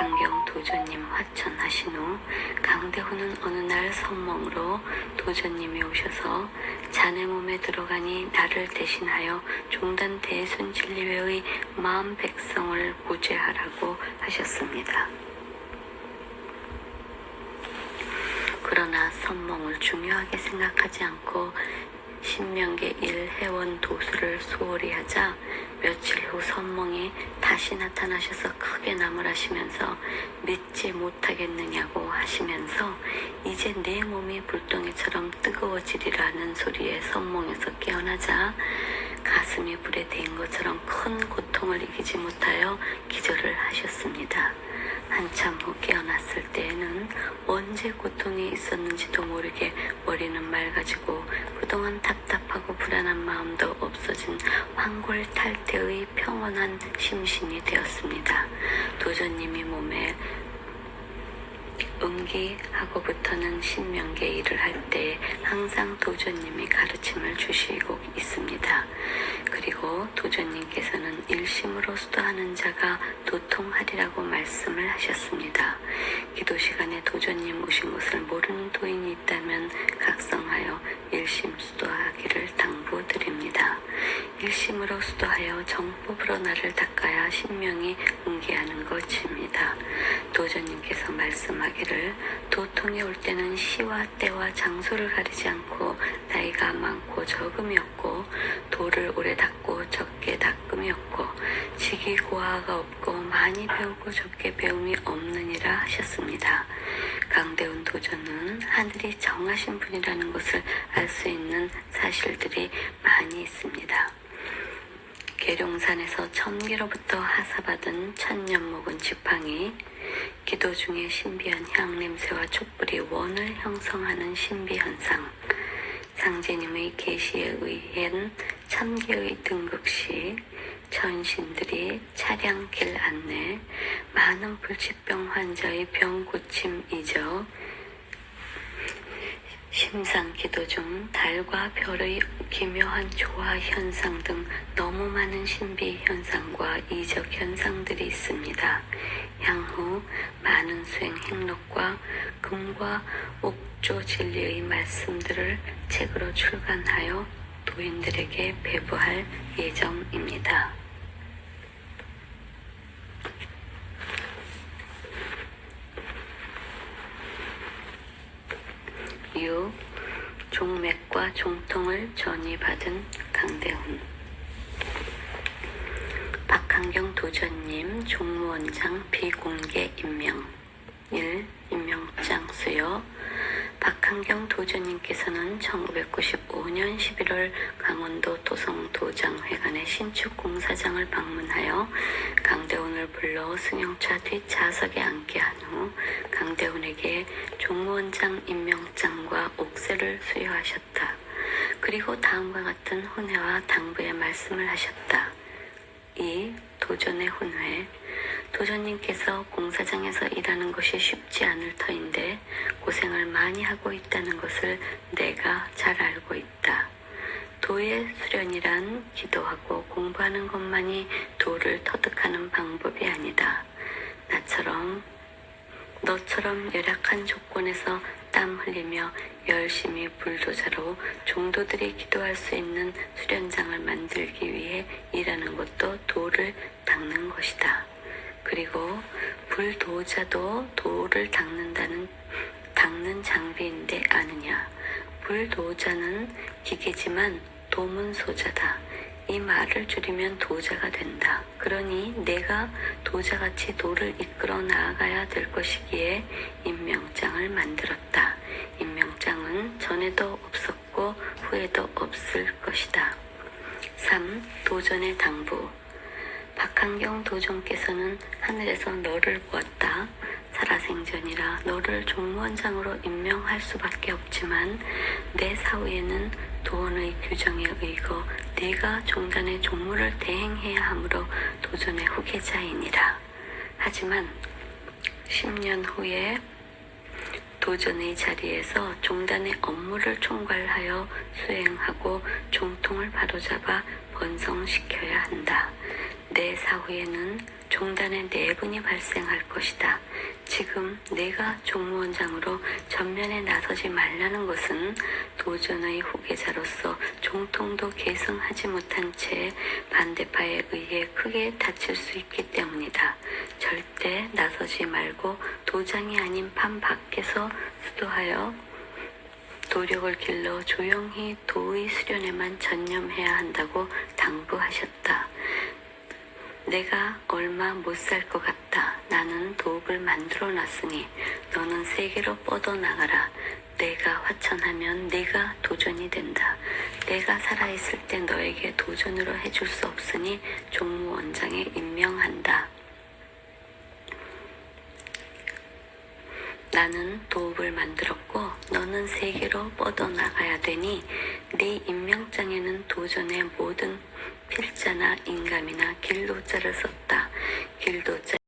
박한경 도전님 화천하신 후 강대호는 어느 날 선몽으로 도전님이 오셔서 자네 몸에 들어가니 나를 대신하여 종단 대순 진리회의 마음 백성을 구제하라고 하셨습니다. 그러나 선몽을 중요하게 생각하지 않고 신명계 일회원 도수를 소홀히 하자 며칠 후 선몽이 다시 나타나셔서 크게 나무라시면서 믿지 못하겠느냐고 하시면서 이제 내 몸이 불덩이처럼 뜨거워지리라는 소리에 선몽에서 깨어나자 가슴이 불에 대인 것처럼 큰 고통을 이기지 못하여 기절을 하셨습니다. 한참 후 깨어났을 때에는 언제 고통이 있었는지도 모르게 머리는 맑아지고 그동안 답답하고 불안한 마음도 없어진 황골탈태의 평온한 심신이 되었습니다. 도전님이 몸에 응기하고부터는 신명계 일을 할 때 항상 도전님이 가르침을 주시고 있습니다. 그리고 도전님께서는 일심으로 수도하는 자가 도통하리라고 말씀을 하셨습니다. 기도 시간에 도전님 오신 것을 모르는 도인이 있다면 각성하여 일심 수도하기를 당부드립니다. 일심으로 수도하여 정법으로 나를 닦아야 신명이 응기하는 것입니다. 말씀하기를 도통이 올 때는 시와 때와 장소를 가리지 않고 나이가 많고 적음이 없고 도를 오래 닦고 적게 닦음이 없고 직이 고하가 없고 많이 배우고 적게 배움이 없느니라 하셨습니다. 강대훈 도전은 하늘이 정하신 분이라는 것을 알 수 있는 사실들이 많이 있습니다. 계룡산에서 천기로부터 하사받은 천년 묵은 지팡이, 기도 중에 신비한 향냄새와 촛불이 원을 형성하는 신비현상, 상제님의 계시에 의한 천개의 등극시, 천신들이 차량 길 안내, 많은 불치병 환자의 병 고침 이적, 심상 기도 중 달과 별의 기묘한 조화 현상 등 너무 많은 신비 현상과 이적 현상들이 있습니다. 향후 많은 수행 행록과 금과 옥조 진리의 말씀들을 책으로 출간하여 도인들에게 배부할 예정입니다. 유 종맥과 종통을 전이받은 강대훈 박한경 도전님 종무원장 비공개 임명 1. 임명장 수여 박한경 도전님께서는 1995년 11월 강원도 도성도장회관의 신축 공사장을 방문하여 강대훈을 불러 승용차 뒷좌석에 앉게 한 후 강대훈에게 종무원장 임명장과 옥새를 수여하셨다. 그리고 다음과 같은 혼회와 당부의 말씀을 하셨다. 2. 도전의 혼회 도전님께서 공사장에서 일하는 것이 쉽지 않을 터인데 고생을 많이 하고 있다는 것을 내가 잘 알고 있다. 도의 수련이란 기도하고 공부하는 것만이 도를 터득하는 방법이 아니다. 나처럼 너처럼 열악한 조건에서 땀 흘리며 열심히 불도자로 종도들이 기도할 수 있는 수련장을 만들기 위해 일하는 것도 도를 닦는 것이다. 그리고 불도자도 도를 닦는다는 닦는 장비인데 아느냐? 불도자는 기계지만 도문소자다. 이 말을 줄이면 도자가 된다. 그러니 내가 도자같이 도를 이끌어 나아가야 될 것이기에 임명장을 만들었다. 임명장은 전에도 없었고 후에도 없을 것이다. 3. 도전의 당부 박한경 도전께서는 하늘에서 너를 보았다. 살아생전이라 너를 종무원장으로 임명할 수밖에 없지만 내 사후에는 도원의 규정에 의거 네가 종단의 종무를 대행해야 하므로 도전의 후계자이니라. 하지만 10년 후에 도전의 자리에서 종단의 업무를 총괄하여 수행하고 종통을 바로잡아 번성시켜야 한다. 내 사후에는 종단의 내분이 발생할 것이다. 지금 내가 종무원장으로 전면에 나서지 말라는 것은 도전의 후계자로서 종통도 계승하지 못한 채 반대파에 의해 크게 다칠 수 있기 때문이다. 절대 나서지 말고 도장이 아닌 판 밖에서 수도하여 도력을 길러 조용히 도의 수련에만 전념해야 한다고 당부하셨다. 내가 얼마 못 살 것 같다. 나는 도읍을 만들어 놨으니 너는 세계로 뻗어나가라. 내가 화천하면 네가 도전이 된다. 내가 살아있을 때 너에게 도전으로 해줄 수 없으니 종무원장에 임명한다. 나는 도읍을 만들었고 너는 세계로 뻗어나가야 되니 네 임명장에는 도전의 모든 필자나 인감이나 길도자를 썼다. 길도자